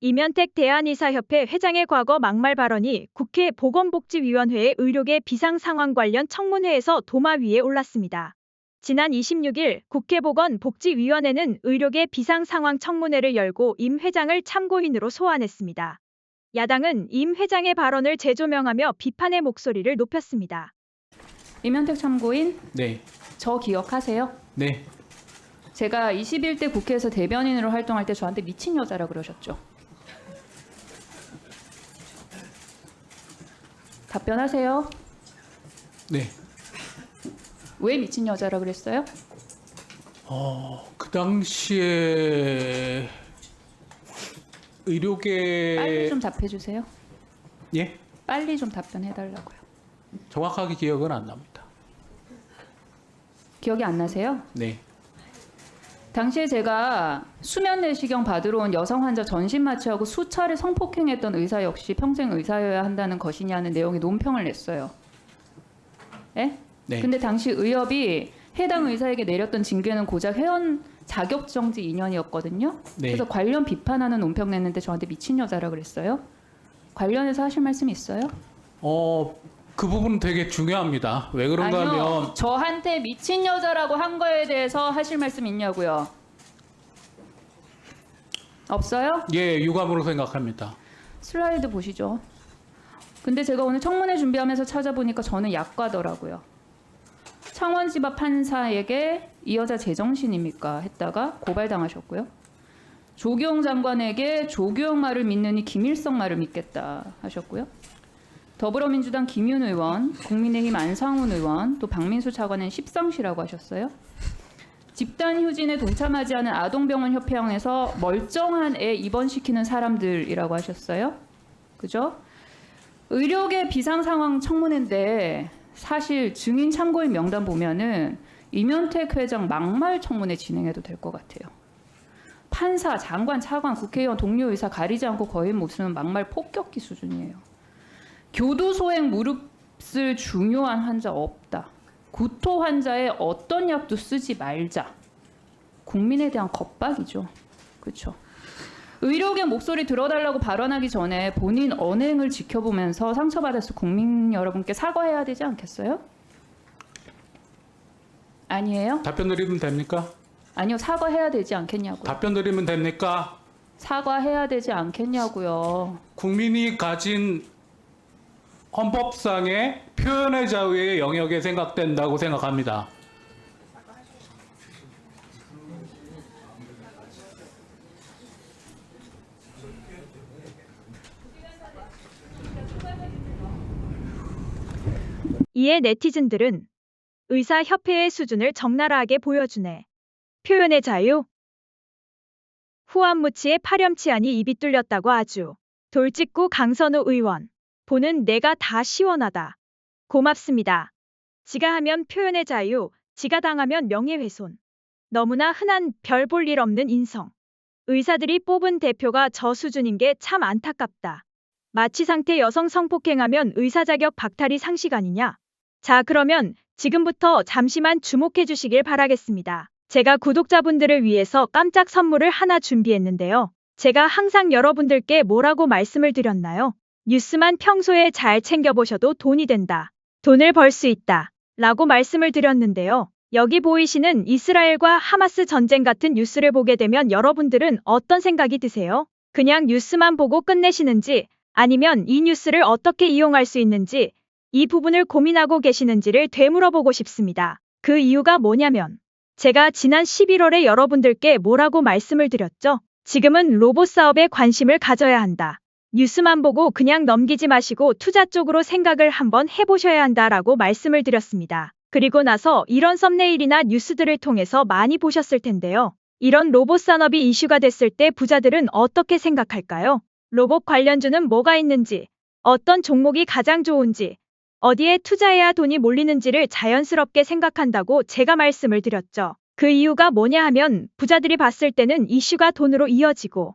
이면택 대한의사협회 회장의 과거 막말 발언이 국회 보건복지위원회의 의료계 비상 상황 관련 청문회에서 도마 위에 올랐습니다. 지난 26일 국회 보건복지위원회는 의료계 비상 상황 청문회를 열고 임 회장을 참고인으로 소환했습니다. 야당은 임 회장의 발언을 재조명하며 비판의 목소리를 높였습니다. 이면택 참고인 네, 저 기억하세요? 네, 제가 21대 국회에서 대변인으로 활동할 때 저한테 미친 여자라 그러셨죠. 답변하세요. 네. 왜 미친 여자라 그랬어요? 어, 그 당시에 의료계 빨리 좀 답해 주세요. 예 빨리 좀 답변해 달라고요. 정확하게 기억은 안 납니다. 기억이 안 나세요? 네, 당시에 제가 수면 내시경 받으러 온 여성 환자 전신 마취하고 수차례 성폭행했던 의사 역시 평생 의사여야 한다는 것이냐는 내용의 논평을 냈어요. 예? 네. 근데 당시 의협이 해당 의사에게 내렸던 징계는 고작 회원 자격 정지 2년이었거든요. 네. 그래서 관련 비판하는 논평 냈는데 저한테 미친 여자라 그랬어요. 관련해서 하실 말씀 있어요? 어, 그 부분은 되게 중요합니다. 왜 그런가 아니요. 하면 저한테 미친 여자라고 한 거에 대해서 하실 말씀 있냐고요? 없어요? 예, 유감으로 생각합니다. 슬라이드 보시죠. 근데 제가 오늘 청문회 준비하면서 찾아보니까 저는 약과더라고요. 창원지법 판사에게 이 여자 제정신입니까? 했다가 고발당하셨고요. 조규영 장관에게 조규영 말을 믿느니 김일성 말을 믿겠다 하셨고요. 더불어민주당 김윤 의원, 국민의힘 안상훈 의원, 또 박민수 차관은 십상시라고 하셨어요. 집단 휴진에 동참하지 않은 아동병원 협회원에서 멀쩡한 애 입원시키는 사람들이라고 하셨어요. 그죠? 의료계 비상 상황 청문회인데 사실 증인 참고인 명단 보면은 이면택 회장 막말 청문회 진행해도 될 것 같아요. 판사, 장관, 차관, 국회의원, 동료 의사 가리지 않고 거의 못 쓰는 막말 폭격기 수준이에요. 교도소행 무릎쓸 중요한 환자 없다. 구토 환자의 어떤 약도 쓰지 말자. 국민에 대한 겁박이죠. 그렇죠. 의료계 목소리 들어달라고 발언하기 전에 본인 언행을 지켜보면서 상처받았을 국민 여러분께 사과해야 되지 않겠어요? 아니에요? 답변 드리면 됩니까? 아니요, 사과해야 되지 않겠냐고요. 답변 드리면 됩니까? 사과해야 되지 않겠냐고요. 국민이 가진 헌법상의 표현의 자유의 영역에 생각된다고 생각합니다. 이에 네티즌들은 의사협회의 수준을 적나라하게 보여주네. 표현의 자유? 후안무치의 파렴치하니 입이 뚫렸다고 아주. 돌직구 강선우 의원. 보는 내가 다 시원하다. 고맙습니다. 지가 하면 표현의 자유, 지가 당하면 명예훼손. 너무나 흔한 별 볼 일 없는 인성. 의사들이 뽑은 대표가 저 수준인 게 참 안타깝다. 마취 상태 여성 성폭행하면 의사 자격 박탈이 상식 아니냐? 자, 그러면 지금부터 잠시만 주목해 주시길 바라겠습니다. 제가 구독자분들을 위해서 깜짝 선물을 하나 준비했는데요. 제가 항상 여러분들께 뭐라고 말씀을 드렸나요? 뉴스만 평소에 잘 챙겨보셔도 돈이 된다. 돈을 벌 수 있다. 라고 말씀을 드렸는데요. 여기 보이시는 이스라엘과 하마스 전쟁 같은 뉴스를 보게 되면 여러분들은 어떤 생각이 드세요? 그냥 뉴스만 보고 끝내시는지 아니면 이 뉴스를 어떻게 이용할 수 있는지 이 부분을 고민하고 계시는지를 되물어보고 싶습니다. 그 이유가 뭐냐면 제가 지난 11월에 여러분들께 뭐라고 말씀을 드렸죠? 지금은 로봇 사업에 관심을 가져야 한다. 뉴스만 보고 그냥 넘기지 마시고 투자 쪽으로 생각을 한번 해보셔야 한다라고 말씀을 드렸습니다. 그리고 나서 이런 썸네일이나 뉴스들을 통해서 많이 보셨을 텐데요. 이런 로봇 산업이 이슈가 됐을 때 부자들은 어떻게 생각할까요? 로봇 관련주는 뭐가 있는지, 어떤 종목이 가장 좋은지, 어디에 투자해야 돈이 몰리는지를 자연스럽게 생각한다고 제가 말씀을 드렸죠. 그 이유가 뭐냐 하면 부자들이 봤을 때는 이슈가 돈으로 이어지고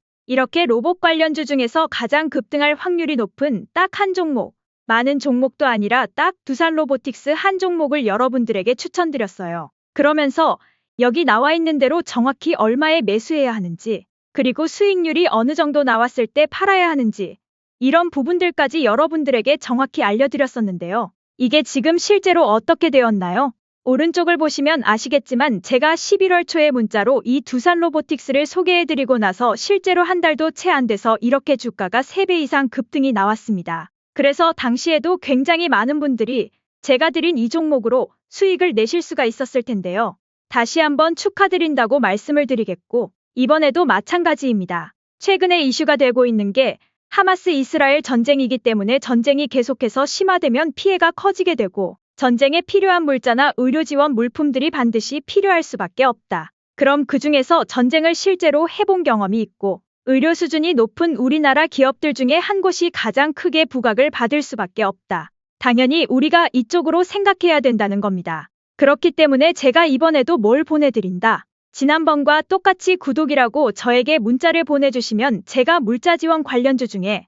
이렇게 로봇 관련주 중에서 가장 급등할 확률이 높은 딱 한 종목, 많은 종목도 아니라 딱 두산 로보틱스 한 종목을 여러분들에게 추천드렸어요. 그러면서 여기 나와 있는 대로 정확히 얼마에 매수해야 하는지, 그리고 수익률이 어느 정도 나왔을 때 팔아야 하는지, 이런 부분들까지 여러분들에게 정확히 알려드렸었는데요. 이게 지금 실제로 어떻게 되었나요? 오른쪽을 보시면 아시겠지만 제가 11월 초에 문자로 이 두산 로보틱스를 소개해드리고 나서 실제로 한 달도 채 안 돼서 이렇게 주가가 3배 이상 급등이 나왔습니다. 그래서 당시에도 굉장히 많은 분들이 제가 드린 이 종목으로 수익을 내실 수가 있었을 텐데요. 다시 한번 축하드린다고 말씀을 드리겠고, 이번에도 마찬가지입니다. 최근에 이슈가 되고 있는 게 하마스 이스라엘 전쟁이기 때문에 전쟁이 계속해서 심화되면 피해가 커지게 되고 전쟁에 필요한 물자나 의료 지원 물품들이 반드시 필요할 수밖에 없다. 그럼 그 중에서 전쟁을 실제로 해본 경험이 있고 의료 수준이 높은 우리나라 기업들 중에 한 곳이 가장 크게 부각을 받을 수밖에 없다. 당연히 우리가 이쪽으로 생각해야 된다는 겁니다. 그렇기 때문에 제가 이번에도 뭘 보내드린다. 지난번과 똑같이 구독이라고 저에게 문자를 보내주시면 제가 물자 지원 관련주 중에